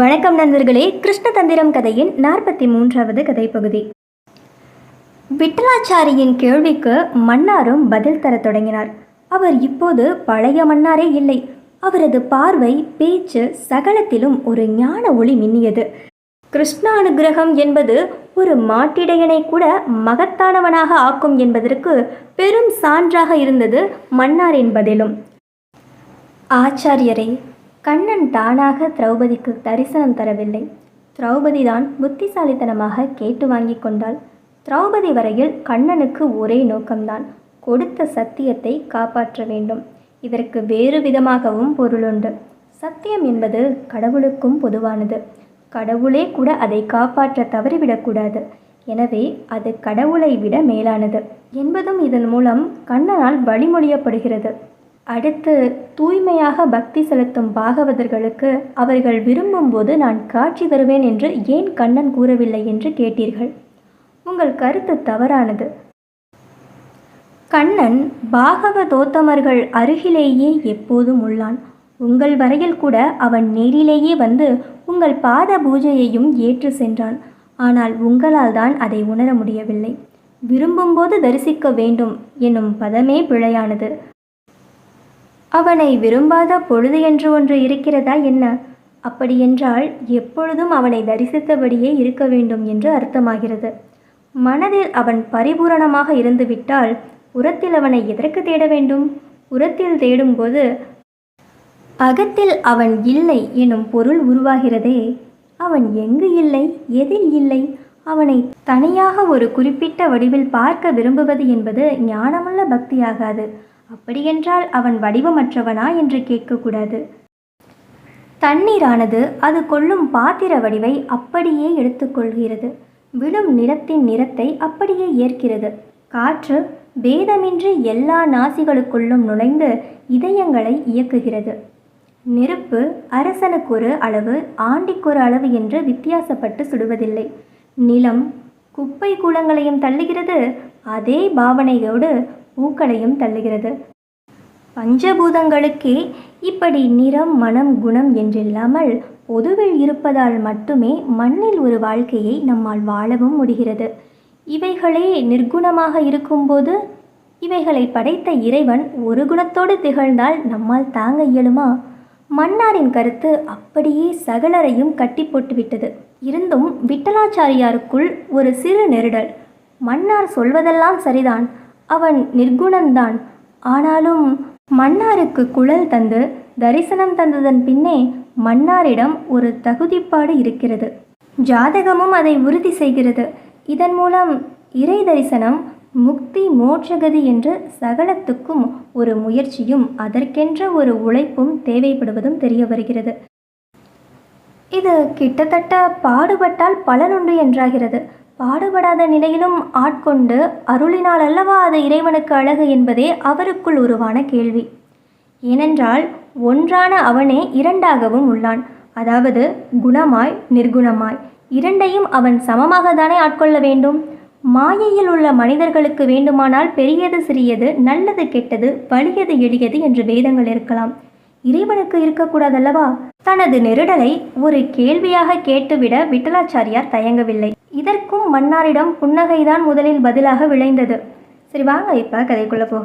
வணக்கம் நண்பர்களே கிருஷ்ண தந்திரம் கதையின் நாற்பத்தி மூன்றாவது கதை பகுதி விட்டலாச்சாரியின் கேள்விக்கு மன்னாரும் பதில் தரத் தொடங்கினார். அவர் இப்போது பழைய மன்னாரே இல்லை. அவரது பார்வை பேச்சு சகலத்திலும் ஒரு ஞான ஒளி மின்னியது. கிருஷ்ணானுகிரகம் என்பது ஒரு மாட்டிடையனை கூட மகத்தானவனாக ஆக்கும் என்பதற்கு பெரும் சான்றாக இருந்தது மன்னாரின் பதிலும். ஆச்சாரியரே கண்ணன் தானாக திரௌபதிக்கு தரிசனம் தரவில்லை. திரௌபதி தான் புத்திசாலித்தனமாக கேட்டு வாங்கி கொண்டாள். திரௌபதி வரையில் கண்ணனுக்கு ஒரே நோக்கம்தான். கொடுத்த சத்தியத்தை காப்பாற்ற வேண்டும். இதற்கு வேறு விதமாகவும் பொருளுண்டு. சத்தியம் என்பது கடவுளுக்கும் பொதுவானது. கடவுளே கூட அதை காப்பாற்ற தவறிவிடக்கூடாது எனவே அது கடவுளை விட மேலானது. என்பதும் இதன் மூலம் கண்ணனால் வழிமொழியப்படுகிறது. அடுத்து தூய்மையாக பக்தி செலுத்தும் பாகவதர்களுக்கு அவர்கள் விரும்பும்போது நான் காட்சி தருவேன் என்று ஏன் கண்ணன் கூறவில்லை என்று கேட்டீர்கள்? உங்கள் கருத்து தவறானது. கண்ணன் பாகவதோத்தமர்கள் அருகிலேயே எப்போதும் உள்ளான். உங்கள் வரையில் கூட அவன் நேரிலேயே வந்து உங்கள் பாத பூஜையையும் ஏற்று சென்றான். ஆனால் உங்களால் தான் அதை உணர முடியவில்லை. விரும்பும்போது தரிசிக்க வேண்டும் என்னும் பதமே பிழையானது. அவனை விரும்பாத பொழுது என்று ஒன்று இருக்கிறதா என்ன? அப்படியென்றால் எப்பொழுதும் அவனை தரிசித்தபடியே இருக்க வேண்டும் என்று அர்த்தமாகிறது. மனதில் அவன் பரிபூரணமாக இருந்துவிட்டால் உரத்தில் அவனை எதற்கு தேட வேண்டும்? உரத்தில் தேடும்போது அகத்தில் அவன் இல்லை எனும் பொருள் உருவாகிறதே. அவன் எங்கு இல்லை? எதில் இல்லை? அவனை தனியாக ஒரு குறிப்பிட்ட வடிவில் பார்க்க விரும்புவது என்பது ஞானமுள்ள பக்தியாகாது. அப்படியென்றால் அவன் வடிவமற்றவனா என்று கேட்கக்கூடாது. தண்ணீரானது அது கொள்ளும் பாத்திர வடிவை அப்படியே எடுத்துக்கொள்கிறது விழும் நிலத்தின் நிறத்தை அப்படியே ஏற்கிறது. காற்று பேதமின்றி எல்லா நாசிகளுக்குள்ளும் நுழைந்து இதயங்களை இயக்குகிறது. நெருப்பு அரசனுக்கொரு அளவு ஆண்டிக்கொரு அளவு என்று வித்தியாசப்பட்டு சுடுவதில்லை. நிலம் குப்பை கூலங்களையும் தள்ளுகிறது. அதே பாவனையோடு பூக்களையும் தள்ளுகிறது. பஞ்சபூதங்களுக்கே இப்படி நிறம் மனம் குணம் என்றில்லாமல் பொதுவில் இருப்பதால் மட்டுமே மண்ணில் ஒரு வாழ்க்கையை நம்மால் வாழவும் முடிகிறது. இவைகளே நிர்குணமாக இருக்கும்போது இவைகளை படைத்த இறைவன் ஒரு குணத்தோடு திகழ்ந்தால் நம்மால் தாங்க இயலுமா? மன்னாரின் கருத்து அப்படியே சகலரையும் கட்டி போட்டுவிட்டது. இருந்தும் விட்டலாச்சாரியாருக்குள் ஒரு சிறு நெருடல். மன்னார் சொல்வதெல்லாம் சரிதான். அவன் நிர்குணந்தான். ஆனாலும் மன்னாருக்கு குழல் தந்து தரிசனம் தந்ததன் பின்னே மன்னாரிடம் ஒரு தகுதிப்பாடு இருக்கிறது. ஜாதகமும் அதை உறுதி செய்கிறது. இதன் மூலம் இறை தரிசனம் முக்தி மோட்சகதி என்று சகலத்துக்கும் ஒரு முயற்சியும் அதற்கென்ற ஒரு உழைப்பும் தேவைப்படுவதும் தெரிய வருகிறது. இது கிட்டத்தட்ட பாடுபட்டால் பலனுண்டு என்றாகிறது. பாடுபடாத நிலையிலும் ஆட்கொண்டு அருளினால் அல்லவா அது இறைவனுக்கு அழகு என்பதே அவருக்குள் உருவான கேள்வி. ஏனென்றால் ஒன்றான அவனே இரண்டாகவும் உள்ளான். அதாவது குணமாய் நிர்குணமாய். இரண்டையும் அவன் சமமாக தானே ஆட்கொள்ள வேண்டும்? மாயையில் உள்ள மனிதர்களுக்கு வேண்டுமானால் பெரியது சிறியது நல்லது கெட்டது வலியது எளியது என்று வேதங்கள் இருக்கலாம். இறைவனுக்கு இருக்கக்கூடாதல்லவா? தனது நெருடலை ஒரு கேள்வியாக கேட்டுவிட விட்டலாச்சாரியார் தயங்கவில்லை. இதற்கும் மன்னாரிடம் புன்னகைதான் முதலில் பதிலாக விளைந்தது. சரி வாங்க இப்போ கதைக்குள்ளே போக.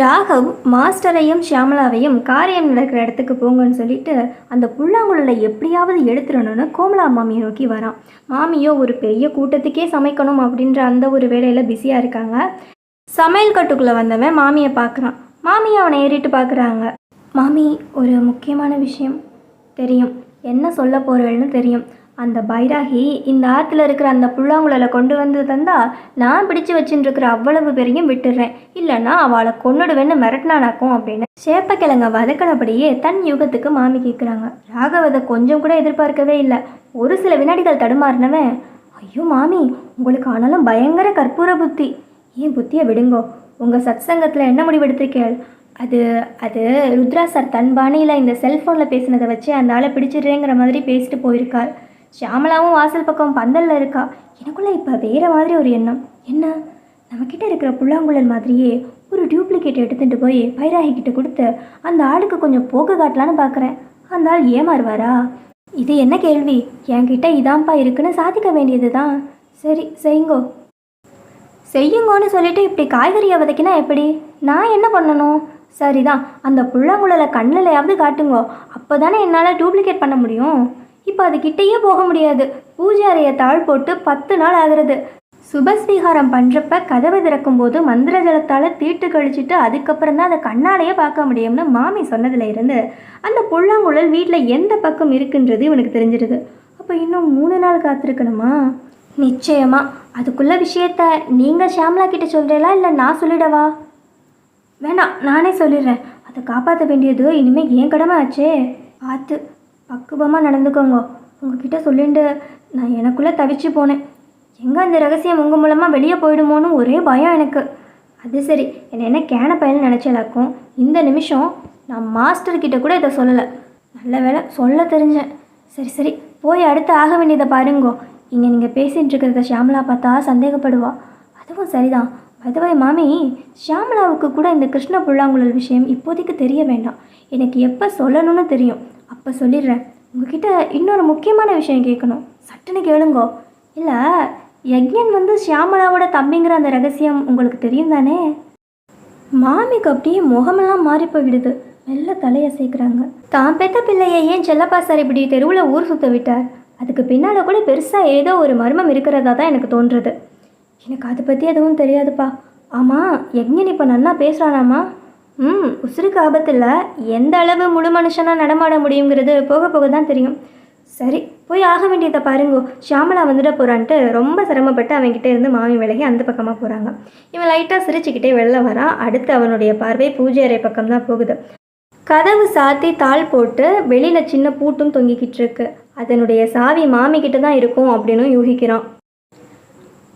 ராகவ் மாஸ்டரையும் ஷியாமலாவையும் காரியம் நடக்கிற இடத்துக்கு போங்கன்னு சொல்லிட்டு அந்த புல்லாங்குழலை எப்படியாவது எடுத்துடணும்னு கோமலா மாமியை நோக்கி வரான். மாமியோ ஒரு பெரிய கூட்டத்துக்கே சமைக்கணும் அப்படின்ற அந்த ஒரு வேலையில் பிஸியாக இருக்காங்க. சமையல் கட்டுக்குள்ளே வந்தவன் மாமியை பார்க்குறான் மாமியை அவனை ஏறிட்டு பார்க்குறாங்க மாமி ஒரு முக்கியமான விஷயம் தெரியும். என்ன சொல்ல போகிறேன்னு தெரியும். அந்த பைராகி இந்த ஆற்றுல இருக்கிற அந்த புல்லாங்குழலை கொண்டு வந்து தந்தா நான் பிடிச்சு வச்சுட்டுருக்கிற அவ்வளவு பேரையும் விட்டுடுறேன் இல்லைன்னா அவளை கொன்னுடுவேன்னு மிரட்டினானாக்கும் அப்படின்னு. சேப்பக்கிழங்க வதக்கினபடியே தன் யுகத்துக்கு மாமி கேட்குறாங்க ராகவதை கொஞ்சம் கூட எதிர்பார்க்கவே இல்லை. ஒரு சில வினாடிகள் தடுமாறினவன் ஐயோ மாமி உங்களுக்கு ஆனாலும் பயங்கர கற்பூர புத்தி. ஏன் புத்தியை விடுங்கோ. உங்கள் சத்சங்கத்தில் என்ன முடிவெடுத்திருக்கேள் அது அது ருத்ரா சார் தன் பாணியில் இந்த செல்ஃபோனில் பேசினதை வச்சு அந்த ஆளை பிடிச்சிடுறேங்கிற மாதிரி பேசிட்டு போயிருக்கார். ஷியாமலாவும் வாசல் பக்கம் பந்தலில் இருக்கா? எனக்குள்ளே இப்போ வேறு மாதிரி ஒரு எண்ணம். என்ன? நம்மக்கிட்ட இருக்கிற புல்லாங்குழல் மாதிரியே ஒரு டூப்ளிகேட் எடுத்துகிட்டு போய் பைராகிக்கிட்ட கொடுத்து அந்த ஆளுக்கு கொஞ்சம் போக்கு காட்டலான்னு பார்க்குறேன் அந்த ஆள் ஏமாறுவாரா? இது என்ன கேள்வி? என்கிட்ட இதான்ப்பா இருக்குன்னு சாதிக்க வேண்டியது தான் சரி செய்யுங்கோ. செய்யுங்கோன்னு சொல்லிட்டு இப்படி காய்கறியை வதக்கினா எப்படி? நான் என்ன பண்ணணும்? சரிதான் அந்த புல்லாங்குழலை கண்ணிலையாவது காட்டுங்கோ. அப்போ தானே என்னால் டூப்ளிகேட் பண்ண முடியும். இப்போ அதுக்கிட்டேயே போக முடியாது. பூஜை அறையை தாழ் போட்டு பத்து நாள் ஆகிறது. சுபஸ்வீகாரம் பண்ணுறப்ப கதவை திறக்கும்போது மந்திர ஜலத்தால் தீட்டு கழிச்சிட்டு அதுக்கப்புறம் தான் அதை கண்ணாலேயே பார்க்க முடியும்னு மாமி சொன்னதுல இருந்து அந்த புல்லாங்குழல் வீட்டில் எந்த பக்கம் இருக்குன்றது இவனுக்கு தெரிஞ்சிருது. அப்போ இன்னும் மூணு நாள் காத்திருக்கணுமா? நிச்சயமா. அதுக்குள்ள விஷயத்த நீங்கள் ஷாம்லா கிட்ட சொல்கிறீங்களா இல்லை நான் சொல்லிடவா? வேணாம் நானே சொல்லிடுறேன். அதை காப்பாற்ற வேண்டியது இனிமேல் ஏன் கடமை ஆச்சே. பார்த்து. பக்குவமாக நடந்துக்கோங்க. உங்ககிட்ட சொல்லிட்டு நான் எனக்குள்ளே தவிச்சு போனேன். எங்கே அந்த ரகசியம் உங்கள் மூலமாக வெளியே போயிடுமோன்னு ஒரே பயம் எனக்கு. அது சரி என்னை என்ன கேன பையன் நினச்சலாக்கும். இந்த நிமிஷம் நான் மாஸ்டர்கிட்ட கூட இதை சொல்லலை. நல்ல வேளை சொல்ல தெரிஞ்சேன். சரி சரி போய் அடுத்து ஆக வேண்டியதை பாருங்கோ. இங்கே நீங்கள் பேசிகிட்டு இருக்கிறத ஷியாமலா பார்த்தா சந்தேகப்படுவா. அதுவும் சரிதான். பதவை மாமி ஷியாமலாவுக்கு கூட இந்த கிருஷ்ண புல்லாங்குழல் விஷயம் இப்போதைக்கு தெரிய வேண்டாம். எனக்கு எப்போ சொல்லணும்னு தெரியும். அப்போ சொல்லிடுறேன். உங்ககிட்ட இன்னொரு முக்கியமான விஷயம் கேட்கணும். சட்டுன்னு கேளுங்கோ. இல்லை யக்ஞன் வந்து ஷியாமலாவோட தம்பிங்கிற அந்த ரகசியம் உங்களுக்கு தெரியும் தானே மாமிக்கு அப்படியே முகமெல்லாம் மாறி போயிடுது மெல்ல தலையை சேர்க்குறாங்க. தான் பெத்த பிள்ளையை ஏன் செல்லப்பா சார் இப்படி தெருவில் ஊர் சுத்த விட்டார்? அதுக்கு பின்னால் கூட பெருசாக ஏதோ ஒரு மர்மம் இருக்கிறதா தான் எனக்கு தோன்றுறது எனக்கு அதை பற்றி எதுவும் தெரியாதுப்பா. ஆமாம் யக்ஞன் இப்போ நன்னா பேசுகிறானாமா ம் உசுருக்கு ஆபத்தில் எந்த அளவு முழு மனுஷனாக நடமாட முடியுங்கிறது போக போக தான் தெரியும். சரி போய் ஆக வேண்டியதை பாருங்கோ. ஷியாமலா வந்துட போகிறான்ட்டு ரொம்ப சிரமப்பட்டு அவன்கிட்ட இருந்து மாமி விலகி அந்த பக்கமாக போகிறாங்க இவன் லைட்டாக சிரிச்சுக்கிட்டே வெளில வரான். அடுத்து அவனுடைய பார்வை பூஜை அறை பக்கம் தான் போகுது. கதவு சாத்தி தாள் போட்டு வெளியில் சின்ன பூட்டும் தொங்கிக்கிட்டு இருக்கு. அதனுடைய சாவி மாமி கிட்ட தான் இருக்கும் அப்படின்னு யூகிக்கிறான்.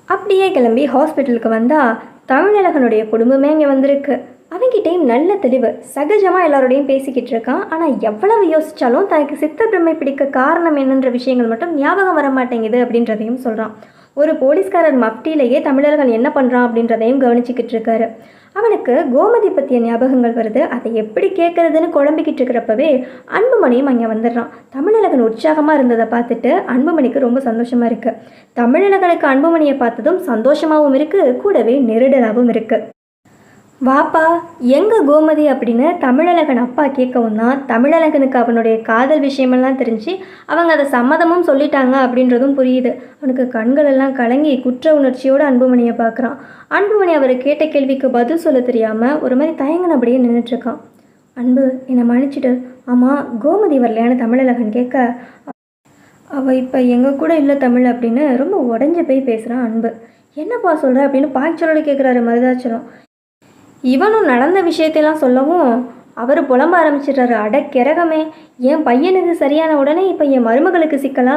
அப்படியே கிளம்பி ஹாஸ்பிட்டலுக்கு வந்தால் தமிழகனுடைய குடும்பமே இங்கே வந்திருக்கு. அவன்கிட்டயும் நல்ல தெளிவு. சகஜமாக எல்லாரோடையும் பேசிக்கிட்டு இருக்கான். ஆனால் எவ்வளவு யோசித்தாலும் தனக்கு சித்த பிரமை பிடிக்க காரணம் என்னன்ற விஷயங்கள் மட்டும் ஞாபகம் வர மாட்டேங்குது அப்படின்றதையும் சொல்கிறான் ஒரு போலீஸ்காரர் மப்டியிலேயே தமிழர்கள் என்ன பண்ணுறான் அப்படின்றதையும் கவனிச்சிக்கிட்டு இருக்காரு. அவனுக்கு கோமதி பற்றிய ஞாபகங்கள் வருது. அதை எப்படி கேட்குறதுன்னு குழம்பிக்கிட்டு இருக்கிறப்பவே அன்புமணியும் அங்கே வந்துடுறான். தமிழழகன் உற்சாகமாக இருந்ததை பார்த்துட்டு அன்புமணிக்கு ரொம்ப சந்தோஷமாக இருக்குது தமிழழகனுக்கு அன்புமணியை பார்த்ததும் சந்தோஷமாகவும் இருக்குது கூடவே நெருடலாகவும் இருக்குது வாப்பா எங்க கோமதி அப்படின்னு தமிழழகன் அப்பா கேட்கவும் தான் தமிழழகனுக்கு அவனுடைய காதல் விஷயமெல்லாம் தெரிஞ்சு அவங்க அதை சம்மதமும் சொல்லிட்டாங்க அப்படின்றதும் புரியுது. அவனுக்கு கண்கள் எல்லாம் கலங்கி குற்ற உணர்ச்சியோடு அன்புமணியை பார்க்குறான். அன்புமணி அவர் கேட்ட கேள்விக்கு பதில் சொல்ல தெரியாமல் ஒரு மாதிரி தயங்கினபடியே நின்றுட்டுருக்கான் அன்பு என்னை மன்னிச்சிட்டு ஆமாம் கோமதி வரலையான்னு தமிழழகன் கேட்க அவள் இப்போ எங்கள் கூட இல்லை தமிழ் அப்படின்னு ரொம்ப உடஞ்சி போய் பேசுகிறான் அன்பு. என்னப்பா சொல்கிற அப்படின்னு பாய்ச்சலோடு கேட்குறாரு மருதாச்சலம். இவனும் நடந்த விஷயத்தையெல்லாம் சொல்லவும் அவர் புலம்ப ஆரம்பிச்சிடுறாரு. அட கிறகமே என் பையனுக்கு சரியான உடனே இப்போ என் மருமகளுக்கு சிக்கலா?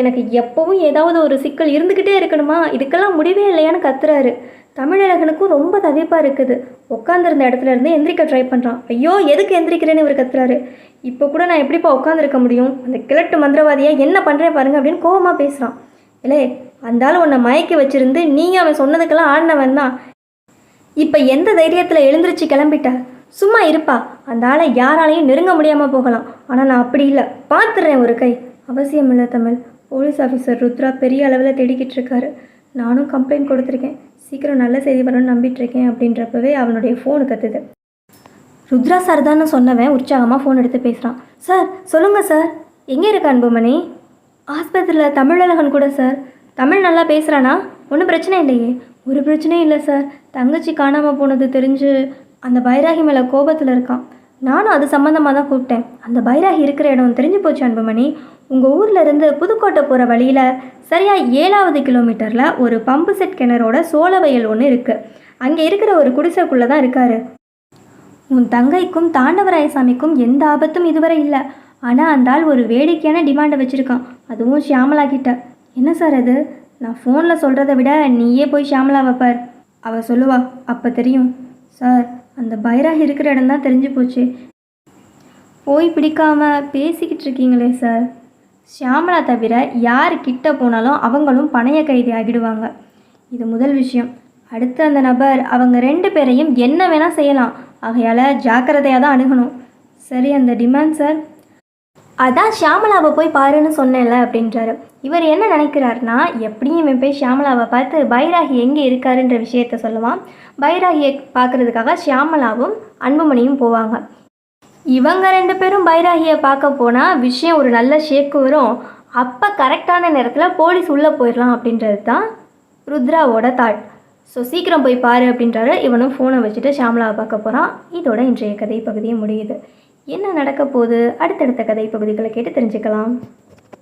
எனக்கு எப்போவும் ஏதாவது ஒரு சிக்கல் இருந்துக்கிட்டே இருக்கணுமா? இதுக்கெல்லாம் முடிவே இல்லையான்னு கத்துறாரு. தமிழழகனுக்கும் ரொம்ப தவிப்பாக இருக்குது. உட்காந்துருந்த இடத்துல இருந்து எந்திரிக்க ட்ரை பண்ணுறான் ஐயோ எதுக்கு எந்திரிக்கிறேன்னு இவர் கத்துறாரு. இப்போ கூட நான் எப்படிப்பா உட்காந்துருக்க முடியும்? அந்த கிழட்டு மந்திரவாதியை என்ன பண்ணுறேன் பாருங்க அப்படின்னு கோபமாக பேசுகிறான் இல்லை அந்த ஆள் உன்னை மயக்கி வச்சுருந்து நீங்கள் அவன் சொன்னதுக்கெல்லாம் ஆடினவன் தான். இப்போ எந்த தைரியத்தில் எழுந்திருச்சு கிளம்பிட்ட? சும்மா இருப்பா. அந்த ஆளை யாராலையும் நெருங்க முடியாமல் போகலாம். ஆனால் நான் அப்படி இல்லை. பார்த்துடுறேன் ஒரு கை. அவசியம் இல்லை தமிழ். போலீஸ் ஆஃபீஸர் ருத்ரா பெரிய அளவில் தேடிக்கிட்டு இருக்காரு. நானும் கம்ப்ளைண்ட் கொடுத்துருக்கேன். சீக்கிரம் நல்ல செய்தி வரணும்னு நம்பிட்டுருக்கேன் அப்படின்றப்பவே அவனுடைய ஃபோனு கத்துது. ருத்ரா சார் தானே சொன்னவன் உற்சாகமாக ஃபோன் எடுத்து பேசுகிறான் சார் சொல்லுங்கள் சார் எங்கே இருக்க அன்புமணி? ஆஸ்பத்திரியில் தமிழழகன் கூட சார் தமிழ் நல்லா பேசுகிறானா ஒன்றும் பிரச்சனை இல்லையே. ஒரு பிரச்சனையும் இல்லை சார் தங்கச்சி காணாமல் போனது தெரிஞ்சு அந்த பைராகி மேலே கோபத்தில் இருக்கான் நானும் அது சம்மந்தமாக தான் கூப்பிட்டேன். அந்த பைராகி இருக்கிற இடம் தெரிஞ்சு போச்சு அன்புமணி. உங்கள் ஊரில் இருந்து புதுக்கோட்டை போகிற வழியில் சரியாக ஏழாவது கிலோமீட்டரில் ஒரு பம்பு செட் கிணறோட சோழ வயல் ஒன்று இருக்குது அங்கே இருக்கிற ஒரு குடிசைக்குள்ளே தான் இருக்காரு. உன் தங்கைக்கும் தாண்டவராயசாமிக்கும் எந்த ஆபத்தும் இதுவரை இல்லை. ஆனால் அந்த ஆள் ஒரு வேடிக்கையான டிமாண்டை வச்சுருக்கான். அதுவும் ஷியாமலா கிட்ட. என்ன சார் அது? நான் ஃபோனில் சொல்கிறத விட நீயே போய் ஷியாமலாவை பார் அவள் சொல்லுவா அப்போ தெரியும். சார் அந்த பைராக் இருக்கிற இடம் தான் தெரிஞ்சு போச்சு. போய் பிடிக்காம பேசிக்கிட்டு இருக்கீங்களே சார். ஷியாமலா தவிர யார் கிட்ட போனாலும் அவங்களும் பணைய கைதி ஆகிடுவாங்க. இது முதல் விஷயம். அடுத்து அந்த நபர் அவங்க ரெண்டு பேரையும் என்ன வேணால் செய்யலாம். ஆகையால் ஜாக்கிரதையாக தான் அணுகணும். சரி அந்த டிமாண்ட் சார். அதான் ஷியாமலாவை போய் பாருன்னு சொன்னேன்ல அப்படின்றாரு. இவர் என்ன நினைக்கிறாருன்னா எப்படியும் இவன் போய் ஷியாமலாவை பார்த்து பைராகி எங்கே இருக்காருன்ற விஷயத்த சொல்லுவான். பைராகியை பார்க்கறதுக்காக ஷியாமலாவும் அன்புமணியும் போவாங்க. இவங்க ரெண்டு பேரும் பைராகியை பார்க்க போனால் விஷயம் ஒரு நல்ல ஷேக்கு வரும். அப்போ கரெக்டான நேரத்தில் போலீஸ் உள்ளே போயிடலாம் அப்படின்றது தான் ருத்ராவோட தாட் ஸோ சீக்கிரம் போய் பாரு அப்படின்றாரு. இவனும் ஃபோனை வச்சுட்டு ஷியாமலாவை பார்க்க போகிறான் இதோட இன்றைய கதை பகுதியும் முடியுது. என்ன நடக்க போகுது? அடுத்தடுத்த கதை பகுதிகளை கேட்டு தெரிஞ்சுக்கலாம்.